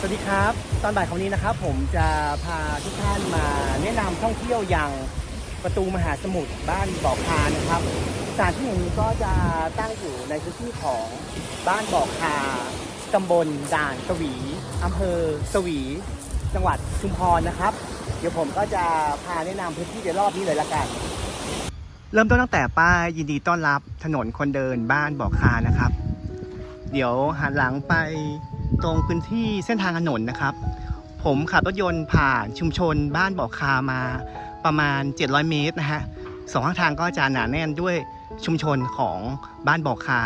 สวัสดีครับ ตอนบ่ายของนี้นะครับ ผมจะพาทุกท่านมาแนะนำท่องเที่ยวอย่างประตูมหาสมุทรบ้านบ่อคานะครับสถานที่แห่งนี้ก็จะตั้งอยู่ในพื้นที่ของบ้านบ่อคาตำบลด่านสวีอำเภอสวี จังหวัดชุมพรนะครับ เดี๋ยวผมก็จะพาแนะนำพื้นที่โดยรอบนี้เลยละกัน เริ่มต้นตั้งแต่ป้ายยินดีต้อนรับถนนคนเดินบ้านบ่อคานะครับ เดี๋ยวหันหลังไป ตรงพื้นที่เส้นทางถนนนะครับ ผมขับรถยนต์ผ่านชุมชนบ้านบ่อคามาประมาณ 700 เมตรนะฮะสองข้างทางก็จะหนาแน่นด้วยชุมชนของบ้านบ่อคา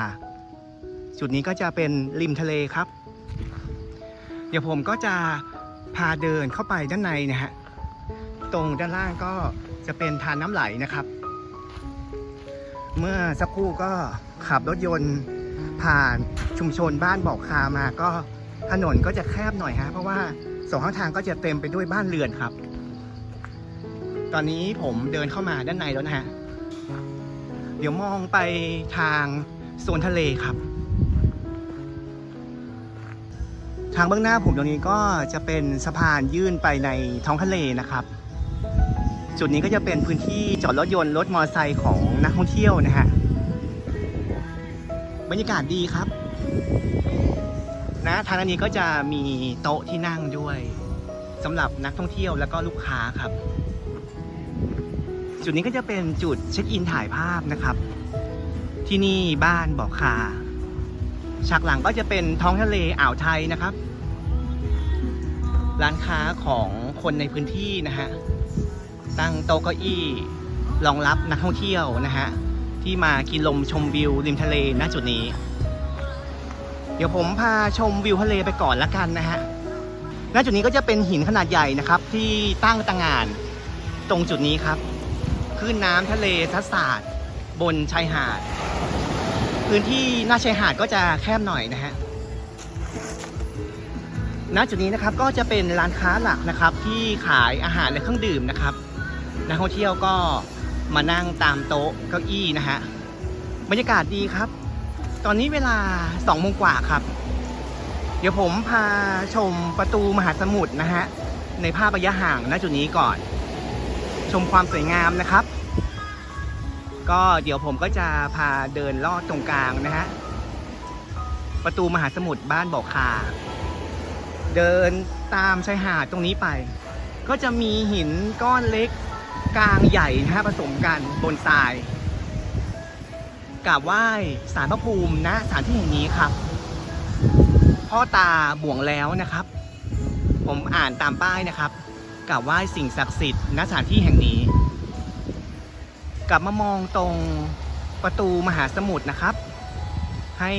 จุดนี้ก็จะเป็นริมทะเลครับ เดี๋ยวผมก็จะพาเดินเข้าไปด้านในนะฮะตรงด้านล่างก็จะเป็นทานน้ำไหลนะครับ เมื่อสักครู่ก็ขับรถยนต์ผ่านชุมชนบ้านบอกคามาก็ ถนนก็จะแคบหน่อยฮะเพราะว่าสองข้างทางก็จะเต็มไปด้วยบ้านเรือนครับ ตอนนี้ผมเดินเข้ามาด้านในแล้วนะฮะเดี๋ยวมองไปทางโซนทะเลครับ ทางเบื้องหน้าผมตรงนี้ก็จะเป็นสะพานยื่นไปในท้องทะเลนะครับ จุดนี้ก็จะเป็นพื้นที่จอดรถยนต์รถมอเตอร์ไซค์ของนักท่องเที่ยวนะฮะบรรยากาศดีครับ นะทางอันนี้ก็จะมีโต๊ะที่นั่งด้วยสำหรับนักท่องเที่ยวแล้วก็ลูกค้าครับ จุดนี้ก็จะเป็นจุดเช็คอินถ่ายภาพนะครับ ที่นี่บ้านบอกคาฉากหลังก็จะเป็นท้องทะเลอ่าวไทยนะครับ ร้านค้าของคนในพื้นที่นะฮะตั้งโต๊ะเก้าอี้รองรับนักท่องเที่ยวนะฮะที่มากินลมชมวิวริมทะเลณจุดนี้ ดี๋ยวผมพาชมวิวทะเลไปก่อนละกันนะฮะณจุดนี้ก็จะเป็นหินขนาดใหญ่นะครับ ที่ตั้งตางาน ตรงจุดนี้ครับคลื่นน้ำทะเลทัศาสตร์บนชายหาด พื้นที่หน้าชายหาดก็จะแคบหน่อยนะฮะณจุดนี้นะครับก็จะเป็นร้านค้าหลักนะครับที่ขายอาหารและเครื่องดื่มนะครับนักท่องเที่ยวก็มานั่งตามโต๊ะเก้าอี้นะฮะบรรยากาศดีครับ ตอนนี้เวลา2โมงกว่าครับ เดี๋ยวผมพาชมประตูมหาสมุทรนะฮะ ในภาพระยะห่างณจุดนี้ก่อน ชมความสวยงามนะครับ ก็เดี๋ยวผมก็จะพาเดินลอดตรงกลางนะฮะ ประตูมหาสมุทรบ้านบ่อคา เดินตามชายหาดตรงนี้ไป ก็จะมีหินก้อนเล็กกลางใหญ่นะฮะผสมกันบนทราย กราบไหว้สารพระภูมิณสานที่แห่งนี้ครับ พ่อตาบ่วงแล้วนะครับ ผมอ่านตามป้ายนะครับกราบไหว้สิ่งศักดิ์สิทธิ์ณสถานที่แห่งนี้ กลับมามองตรงประตูมหาสมุทรนะครับ ให้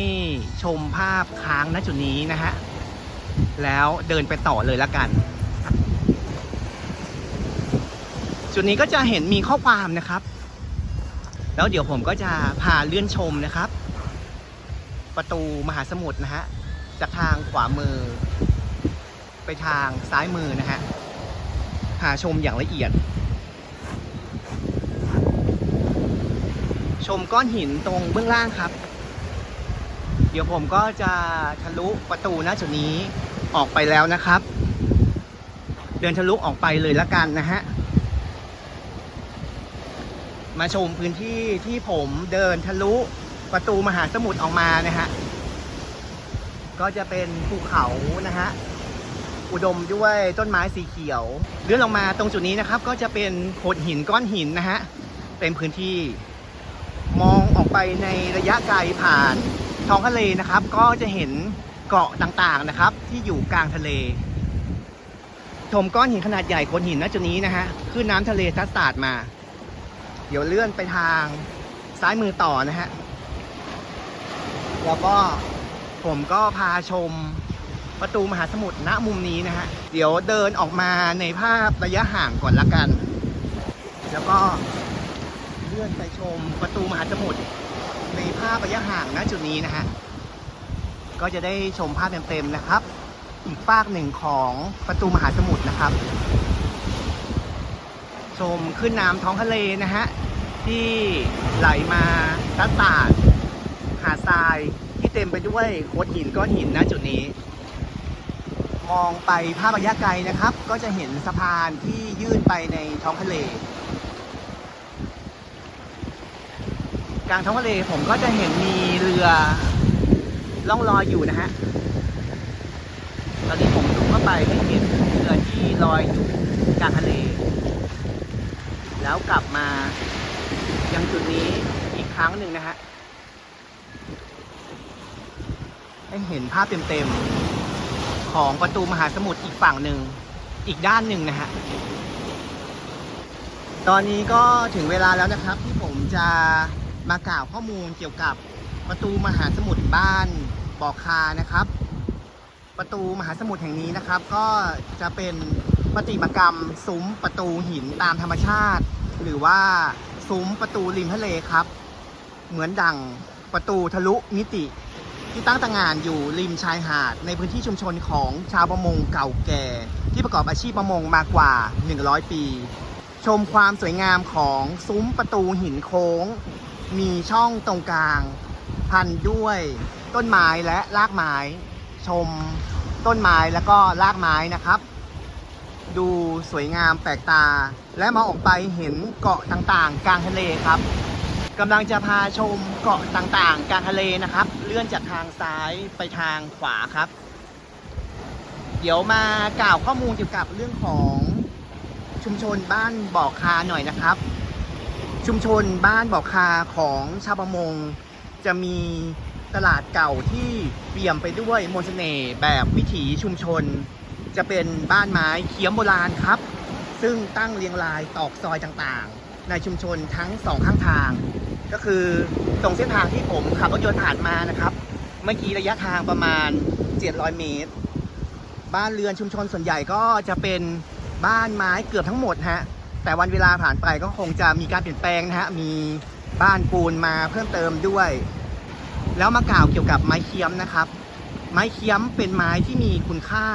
ชมภาพค้างณจุดนี้นะฮะแล้วเดินไปต่อเลยละกัน จุดนี้ก็จะเห็นมีข้อความนะครับ แล้วเดี๋ยวผมก็จะพาเลื่อนชมนะครับ ประตูมหาสมุทรนะฮะจากทางขวามือ ไปทางซ้ายมือนะฮะพาชมอย่างละเอียด ชมก้อนหินตรงเบื้องล่างครับ เดี๋ยวผมก็จะทะลุประตูณจุดนี้ออกไปแล้วนะครับ เดินทะลุออกไปเลยละกันนะฮะ มาชมพื้นที่ที่ผมเดินทะลุประตูมหาสมุทรออกมานะฮะ ก็จะเป็นภูเขานะฮะ อุดมด้วยต้นไม้สีเขียว เลื่อนลงมาตรงจุดนี้นะครับ ก็จะเป็นโขดหินก้อนหินนะฮะเต็มพื้นที่ มองออกไปในระยะไกลผ่านท้องทะเลนะครับ ก็จะเห็นเกาะต่างๆนะครับ ที่อยู่กลางทะเลถมก้อนหินขนาดใหญ่โขดหินณจุดนี้นะฮะ ขึ้นน้ำทะเลทัดสาดมา ดี๋ยวเลื่อนไปทางซ้ายมือต่อนะฮะ แล้วก็ผมก็พาชมประตูมหาสมุทรณมุมนี้นะฮะ เดี๋ยวเดินออกมาในภาพระยะห่างก่อนละกัน แล้วก็เลื่อนไปชมประตูมหาสมุทรในภาพระยะห่างณจุดนี้นะฮะ ก็จะได้ชมภาพเต็มๆนะครับ อีกฝากหนึ่งของประตูมหาสมุทรนะครับ มขึ้นน้ำท้องทะเลนะฮะ ที่ไหลมาทัดสาดหาดทรายที่เต็มไปด้วยโขดหินก้อนหินณจุดนี้ มองไปภาพระยะไกลนะครับ ก็จะเห็นสะพานที่ยื่นไปในท้องทะเลกลางท้องทะเลผมก็จะเห็นมีเรือล่องลอยอยู่นะฮะ ตอนนี้ผมดูเข้าไปให้เห็นเรือที่ลอยอยู่กลางทะเล แล้วกลับมายังจุดนี้อีกครั้งหนึ่งนะฮะให้เห็นภาพเต็มๆของประตูมหาสมุทรอีกฝั่งหนึ่งอีกด้านหนึ่งนะฮะตอนนี้ก็ถึงเวลาแล้วนะครับ ที่ผมจะมากล่าวข้อมูลเกี่ยวกับประตูมหาสมุทรบ้านบ่อคานะครับ ประตูมหาสมุทรแห่งนี้นะครับ ก็จะเป็น ประติมากรรม ซุ้มประตูหินตามธรรมชาติ หรือว่าซุ้มประตูริมทะเลครับ เหมือนดั่งประตูทะลุมิติ ที่ตั้งตางานอยู่ริมชายหาด ในพื้นที่ชุมชนของชาวประมงเก่าแก่ ที่ประกอบอาชีพประมงมากกว่า 100 ปี ชมความสวยงามของซุ้มประตูหินโค้ง มีช่องตรงกลาง พันด้วยต้นไม้และรากไม้ ชมต้นไม้แล้วก็รากไม้นะครับ ดูสวยงามแปลกตา และมองออกไปเห็นเกาะต่างๆ กลางทะเลครับกำลังจะพาชมเกาะต่างๆ กลางทะเลนะครับ เลื่อนจากทางซ้ายไปทางขวาครับ เดี๋ยวมากล่าวข้อมูลเกี่ยวกับเรื่องของชุมชนบ้านบ่อคาหน่อยนะครับ ชุมชนบ้านบ่อคาของชาวประมง จะมีตลาดเก่าที่เปี่ยมไปด้วยมนต์เสน่ห์แบบวิถีชุมชน จะเป็นบ้านไม้เขียมโบราณครับ ซึ่งตั้งเรียงรายตอกซอยต่างๆ ในชุมชนทั้งสองข้างทาง ก็คือตรงเส้นทางที่ผมขับรถยนต์ผ่านมานะครับ เมื่อกี้ระยะทางประมาณ 700 เมตร บ้านเรือนชุมชนส่วนใหญ่ก็จะเป็นบ้านไม้เกือบทั้งหมดฮะแต่วันเวลาผ่านไปก็คงจะมีการเปลี่ยนแปลงนะฮะมีบ้านปูนมาเพิ่มเติมด้วย แล้วมากล่าวเกี่ยวกับไม้เคี้ยมนะครับ ไม้เคี้ยมเป็นไม้ที่มีคุณค่า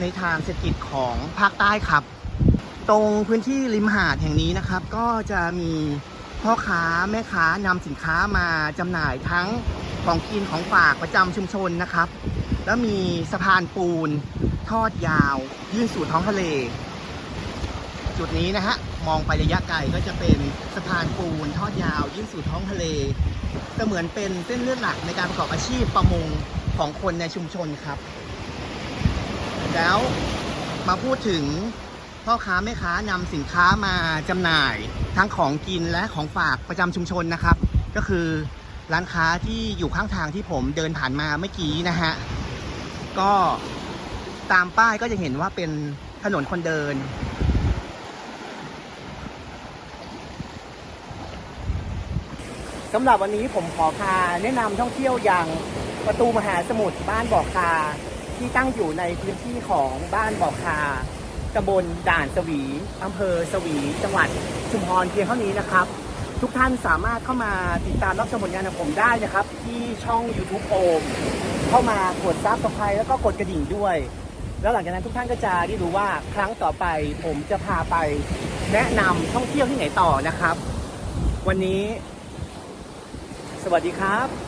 ในทางเศรษฐกิจของภาคใต้ครับ ตรงพื้นที่ริมหาดแห่งนี้นะครับ ก็จะมีพ่อค้าแม่ค้านำสินค้ามาจำหน่ายทั้งของกินของฝากประจำชุมชนนะครับ แล้วมีสะพานปูน ทอดยาว ยื่นสู่ท้องทะเล จุดนี้นะฮะมองไประยะไกลก็จะเป็นสะพานปูน ทอดยาว ยื่นสู่ท้องทะเลเสมือนเป็นเส้นเลือดหลักในการประกอบอาชีพประมงของคนในชุมชนครับ แล้วมาพูดถึงพ่อค้าแม่ค้านำสินค้ามาจำหน่ายทั้งของกินและของฝากประจำชุมชนนะครับ ก็คือร้านค้าที่อยู่ข้างทางที่ผมเดินผ่านมาเมื่อกี้นะฮะก็ตามป้ายก็จะเห็นว่าเป็นถนนคนเดิน สำหรับวันนี้ผมขอพาแนะนำท่องเที่ยวอย่างประตูมหาสมุทรบ้านบ่อคา ที่ตั้งอยู่ในพื้นที่ของบ้านบ่อคาตำบลด่านสวีอำเภอสวี จังหวัดชุมพรเพียงเท่านี้นะครับ ทุกท่านสามารถเข้ามาติดตามรับชมผลงานของผมได้นะครับ ที่ช่อง YouTube โอมเข้ามากดซับสไครต์แล้วก็กดกระดิ่งด้วย แล้วหลังจากนั้นทุกท่านก็จะได้รู้ว่าครั้งต่อไปผมจะพาไปแนะนำท่องเที่ยวที่ไหนต่อนะครับ วันนี้ สวัสดีครับ